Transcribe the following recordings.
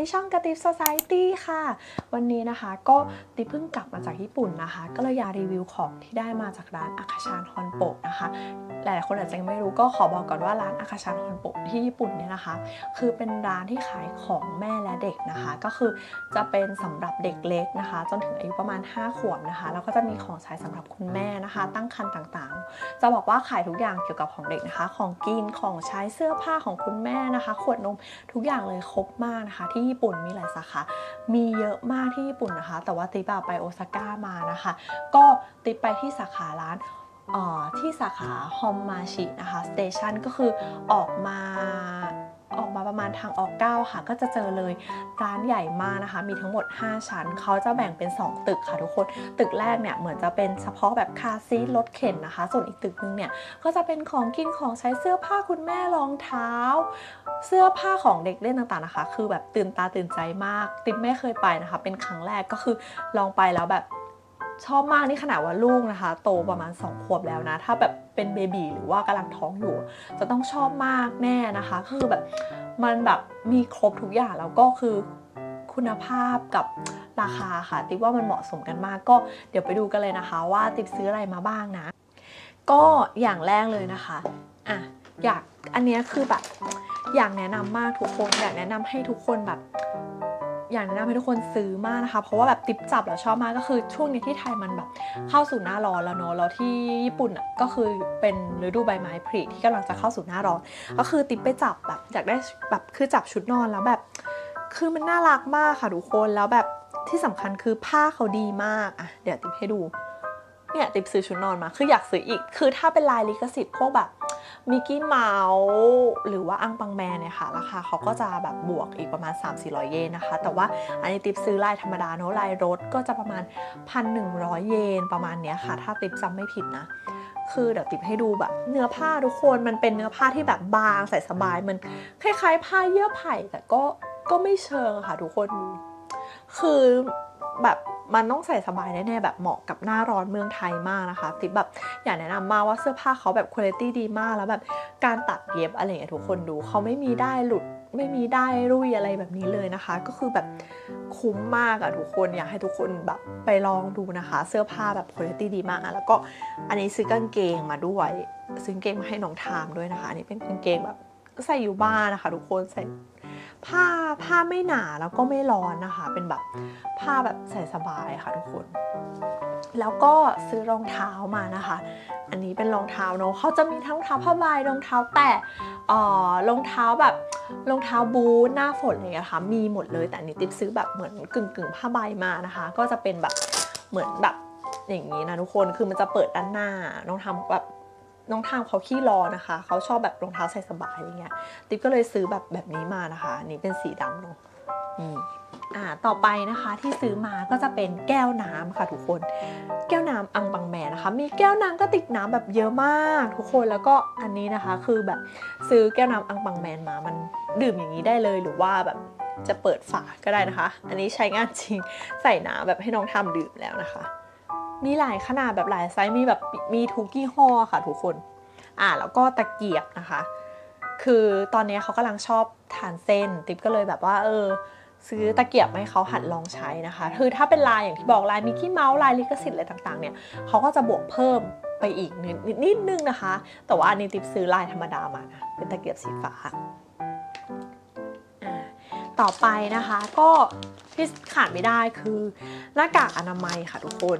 ที่ช่องกระติบ Society ค่ะ วันนี้นะคะก็ติบเพิ่งกลับมาจากญี่ปุ่นนะคะ ก็เลยอยากรีวิวของที่ได้มาจากร้านอาคาชานฮอนโปะนะคะ หลายๆคนอาจจะยังไม่รู้ก็ขอบอกก่อนว่าร้านอาคาชานฮอนโปะที่ญี่ปุ่นเนี่ยนะคะ คือเป็นร้านที่ขายของแม่และเด็กนะคะ ก็คือจะเป็นสำหรับเด็กเล็กนะคะ จนถึงอายุประมาณ 5 ขวบนะคะ แล้วก็จะมีของใช้สำหรับคุณแม่นะคะ ตั้งครรภ์ต่างๆ จะบอกว่าขายทุกอย่างเกี่ยวกับของเด็กนะคะ ของกินของใช้เสื้อผ้าของคุณแม่นะคะ ขวดนมทุกอย่างเลยครบมากนะคะที่ญี่ปุ่นมีหลายสาขา มีเยอะมากที่ญี่ปุ่นนะคะ แต่ว่าติบไปโอซาก้ามานะคะ ก็ติบไปที่สาขาร้านที่สาขาฮอมมาชินะคะสเตชันก็คือออกมา ออกมาประมาณทางออก 9 ค่ะ ก็จะเจอเลยร้านใหญ่มากนะคะ มีทั้งหมด 5 ชั้น เขาจะแบ่งเป็น 2 ตึกค่ะทุกคน ตึกแรกเนี่ยเหมือนจะเป็นเฉพาะแบบคาร์ซีทรถเข็นนะคะ ส่วนอีกตึกนึงเนี่ยก็จะเป็นของกินของใช้เสื้อผ้าคุณแม่รองเท้า เสื้อผ้าของเด็กเล่นต่างๆนะคะ คือแบบตื่นตาตื่นใจมาก ติ๊บไม่เคยไปนะคะ เป็นครั้งแรกก็คือลองไปแล้วแบบ ชอบมากนี่ขนาดว่าลูกนะคะ โตประมาณ 2 ขวบแล้วนะ ถ้าแบบเป็นเบบีหรือว่ากำลังท้องอยู่ จะต้องชอบมากแน่นะคะ คือแบบมันแบบมีครบทุกอย่างแล้วก็คือคุณภาพกับราคาค่ะ ติ๊บว่ามันเหมาะสมกันมากก็เดี๋ยวไปดูกันเลยนะคะ ว่าติ๊บซื้ออะไรมาบ้างนะ ก็อย่างแรกเลยนะคะอะอยากอันเนี้ยคือแบบอยากแนะนำมากทุกคนอยากแนะนำให้ทุกคนแบบ อยากแนะนำให้ทุกคนซื้อมากนะคะ เพราะว่าแบบติปจับแล้วชอบมากก็คือช่วงนี้ที่ไทยมันแบบเข้าสู่หน้าร้อนแล้วเนอะแล้วที่ญี่ปุ่นอะก็คือเป็นฤดูใบไม้ผลิที่กำลังจะเข้าสู่หน้าร้อน ก็คือติปไปจับแบบอยากได้แบบคือจับชุดนอนแล้วแบบ คือมันน่ารักมากค่ะทุกคนแล้วแบบที่สำคัญคือผ้าเขาดีมากอะเดี๋ยวติปให้ดูเนี่ยติปซื้อชุดนอนมาคืออยากซื้ออีก คือถ้าเป็นลายลิขสิทธิ์พวกแบบ มิกกี้เมาส์หรือว่าอังปังแมนเนี่ยค่ะราคาเขาก็จะแบบบวกอีกประมาณ 3-400 เยนนะคะ แต่ว่าอันนี้ติปซื้อลายธรรมดาเนอะลายรถก็จะประมาณ 1,100 เยนประมาณเนี้ยค่ะ ถ้าติปจำไม่ผิดนะ คือเดี๋ยวติปให้ดูแบบเนื้อผ้าทุกคนมันเป็นเนื้อผ้าที่แบบบางใส่สบายมันคล้ายๆ ผ้าเยื่อไผ่แต่ก็ก็ไม่เชิงค่ะทุกคนคือแบบ มันต้องใส่สบายแน่ๆแบบเหมาะกับหน้าร้อนเมืองไทยมากนะคะติบแบบอยากแนะนำมากว่าเสื้อผ้าเขาแบบคุณภาพดีมากแล้วแบบการตัดเย็บอะไรอย่างเงี้ยทุกคนดูเขาไม่มีได้หลุดไม่มีได้รุ่ยอะไรแบบนี้เลยนะคะ ก็คือแบบคุ้มมากอะทุกคนอยากให้ทุกคนแบบไปลองดูนะคะ เสื้อผ้าแบบคุณภาพดีมากอะแล้วก็อันนี้ซื้อกางเกงมาด้วยซื้อกางเกงมาให้น้องทามด้วยนะคะอันนี้เป็นกางเกงแบบใส่อยู่บ้านนะคะ ทุกคนใส่ ผ้าผ้าไม่หนาแล้วก็ไม่ร้อนนะคะ เป็นแบบผ้าแบบใส่สบายค่ะทุกคน แล้วก็ซื้อรองเท้ามานะคะ อันนี้เป็นรองเท้าเนอะเขาจะมีทั้งรองเท้าผ้าใบรองเท้าแตะเอ่อรองเท้าแบบรองเท้าบูทหน้าฝนอะไรอย่างเงี้ยค่ะ มีหมดเลยแต่อันนี้ติ๊บซื้อแบบเหมือนกึ่งกึ่งผ้าใบมานะคะ ก็จะเป็นแบบเหมือนแบบอย่างนี้นะทุกคนคือมันจะเปิดด้านหน้าน้องทำแบบ น้องทางเขาขี้รอนะคะ เขาชอบแบบรองเท้าใส่สบายอะไรเงี้ย ติ๊บก็เลยซื้อแบบแบบนี้มานะคะนนี้เป็นสีดำเนาะอ่าต่อไปนะคะที่ซื้อมาก็จะเป็นแก้วน้ำค่ะทุกคน แก้วน้ำอังบังแมนนะคะ มีแก้วน้ำก็ติดน้ำแบบเยอะมากทุกคนแล้วก็อันนี้นะคะคือแบบซื้อแก้วน้ำอังบังแมนมามันดื่มอย่างนี้ได้เลยหรือว่าแบบจะเปิดฝาก็ได้นะคะ อันนี้ใช้งานจริงใส่น้ำแบบให้น้องทำดื่มแล้วนะคะ มีหลายขนาดแบบหลายไซส์มีแบบมีทุกยี่ห้อค่ะทุกคน อ่าแล้วก็ตะเกียบนะคะ คือตอนนี้เขากำลังชอบทานเส้น ติ๊บก็เลยแบบว่าเออซื้อตะเกียบให้เขาหัดลองใช้นะคะ คือถ้าเป็นลายอย่างที่บอกลายมิกกี้เมาส์ลายลิขสิทธิ์อะไรต่างๆเนี่ยเขาก็จะบวกเพิ่มไปอีกนิดนิดนิดนึงนะคะ แต่ว่าอันนี้ติ๊บซื้อลายธรรมดามานะเป็นตะเกียบสีฟ้าอ่าต่อไปนะคะก็ที่ขาดไม่ได้คือหน้ากากอนามัยค่ะทุกคน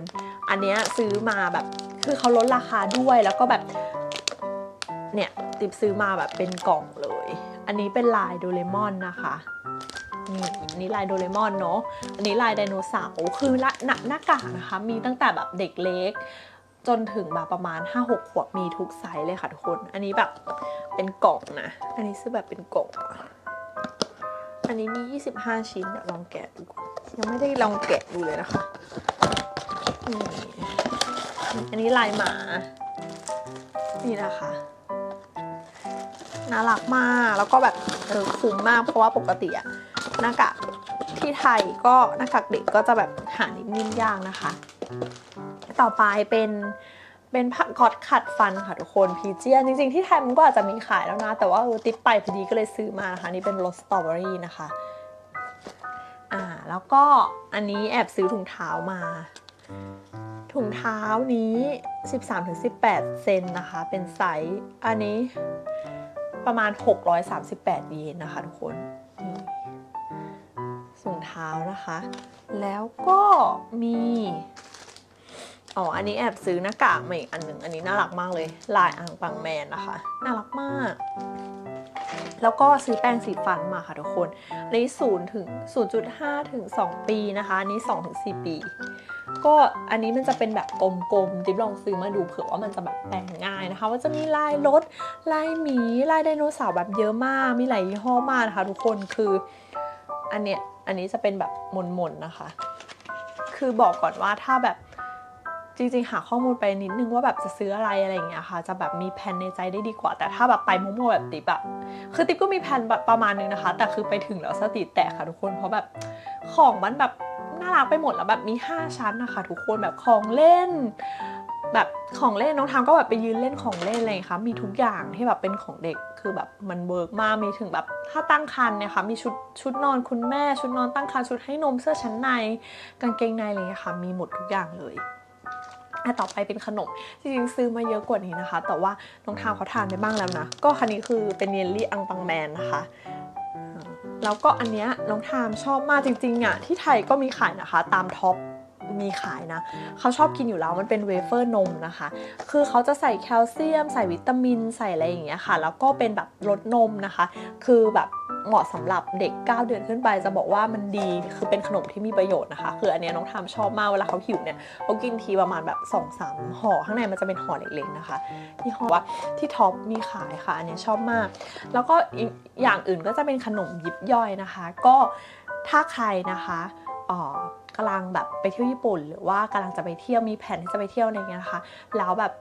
อันเนี้ยซื้อมาแบบคือเขาลดราคาด้วยแล้วก็แบบ เนี่ยติบซื้อมาแบบเป็นกล่องเลย อันนี้เป็นลายโดเรมอนนะคะนี่นนี้ลายโดเรมอนเนาะ อันนี้ลายไดโนเสาร์คือละหน้าหน้ากากนะคะ มีตั้งแต่แบบเด็กเล็ก จนถึงแบบประมาณ 5-6 ขวบมีทุกไซส์เลยค่ะทุกคน อันนี้แบบเป็นกล่องนะ อันนี้ซื้อแบบเป็นกล่อง อันนี้มี 25 ชิ้นเดี๋ยวลองแกะดูยังไม่ได้ลองแกะดูเลยนะคะ อันนี้ลายหมา นี่นะคะ น่ารักมาก แล้วก็แบบเออคุ้มมากเพราะว่าปกติอะหน้ากากที่ไทยก็หน้ากากเด็กก็จะแบบหานิ่มยากนะคะ ต่อไปเป็นเป็นผักกอดขัดฟันค่ะทุกคนพีเจียจริงๆที่ไทยมันก็อาจจะมีขายแล้วนะ แต่ว่าออติดไปพอดีก็เลยซื้อมานะคะ นี่เป็นรสสตรอเบอรี่นะคะอ่าแล้วก็อันนี้แอบซื้อถุงเท้ามา ถุงเท้านี้ 13-18 เซนนะคะ เป็นไซส์อันนี้ ประมาณ 638 เยนนะคะทุกคนนี่งเท้านะคะ แล้วก็มีอ๋อ อันนี้แอบซื้อหน้ากากมาอีกอันหนึ่ง อันนี้น่ารักมากเลย ลายอ่างปังแมนนะคะ น่ารักมาก แล้วก็ซื้อแป้งสีฟันมาค่ะทุกคน อันนี้0ถึง0.5 ถึง 2 ปีนะคะ อันนี้2ถึง4ปี ก็อันนี้มันจะเป็นแบบกลมๆดิบลองซื้อมาดูเผื่อว่ามันจะแบบแปลงง่ายนะคะว่าจะมีลายรถลายหมีลายไดโนเสาร์แบบเยอะมากมีหลายยี่ห้อมากนะคะทุกคนคืออันเนี้ยอันนี้จะเป็นแบบมนๆนะคะ คือบอกก่อนว่าถ้าแบบจริงๆ หาข้อมูลไปนิดนึงว่าแบบจะซื้ออะไรอะไรอย่างเงี้ยค่ะ จะแบบมีแผนในใจได้ดีกว่า แต่ถ้าแบบไปมั่วๆแบบติ๊บอะคือติ๊บก็มีแผนแบบประมาณนึงนะคะ แต่คือไปถึงแล้วสติแตกค่ะทุกคนเพราะแบบของมันแบบ รักไปหมดแล้วแบบมี 5 ชั้นนะคะทุกคนแบบของเล่น แบบของเล่นน้องทามก็แบบไปยืนเล่นของเล่นอะไรอย่างเงี้ยค่ะมีทุกอย่างที่แบบเป็นของเด็กคือแบบมันเวิร์กมากมีถึงแบบถ้าตั้งครรภ์เนี่ยค่ะมีชุดชุดนอนคุณแม่ ชุดนอนตั้งครรภ์ชุดให้นมเสื้อชั้นในกางเกงในอะไรอย่างเงี้ยค่ะมีหมดทุกอย่างเลยอะต่อไปเป็นขนม จริงๆ ซื้อมาเยอะกว่านี้นะคะ แต่ว่าน้องทามเขาทานไปบ้างแล้วนะ ก็คันนี้คือเป็นเยลลี่อังปังแมนนะคะ แล้วก็อันเนี้ยน้องทามชอบมากจริงๆอะที่ไทยก็มีขายนะคะ ตามท็อปมีขายนะ เขาชอบกินอยู่แล้วมันเป็นเวเฟอร์นมนะคะ คือเขาจะใส่แคลเซียม ใส่วิตามิน ใส่อะไรอย่างเงี้ยค่ะ แล้วก็เป็นแบบรสนมนะคะ คือแบบเหมาะสำหรับเด็ก 9 เดือนขึ้นไป จะบอกว่ามันดีคือเป็นขนมที่มีประโยชน์นะคะ คืออันนี้น้องทามชอบมากเวลาเขาหิวเนี่ยเขากินทีประมาณแบบ2อสามห่อข้างในมันจะเป็นห่อเล็กๆนะคะที่ห่อว่าที่ท็อปมีขายค่ะ อันนี้ชอบมาก แล้วก็อีกอย่างอื่นก็จะเป็นขนมยิบย่อยนะคะ ก็ถ้าใครนะคะอ่อกำลังแบบไปเที่ยวญี่ปุ่น หรือว่ากำลังจะไปเที่ยวมีแผนที่จะไปเที่ยวอะไรเงี้ยนะคะแล้วแบบ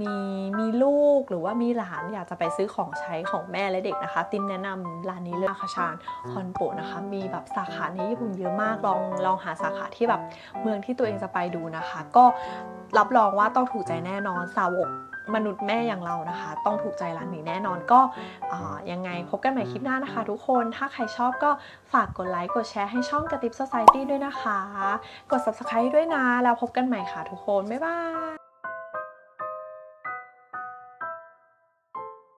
มีมีลูกหรือว่ามีหลานอยากจะไปซื้อของใช้ของแม่และเด็กนะคะ ติมแนะนำร้านนี้เลยอาคาชานฮอนโปนะคะ มีแบบสาขาในญี่ปุ่นเยอะมากลองลองหาสาขาที่แบบเมืองที่ตัวเองจะไปดูนะคะ ก็รับรองว่าต้องถูกใจแน่นอนสาวกมนุษย์แม่อย่างเรานะคะ ต้องถูกใจร้านนี้แน่นอนก็ยังไงพบกันใหม่คลิปหน้านะคะ ทุกคนถ้าใครชอบก็ฝากกดไลค์กดแชร์ให้ช่องกระติบ Society ด้วยนะคะ กด subscribe ด้วยนะ แล้วพบกันใหม่ค่ะทุกคน บ๊ายบาย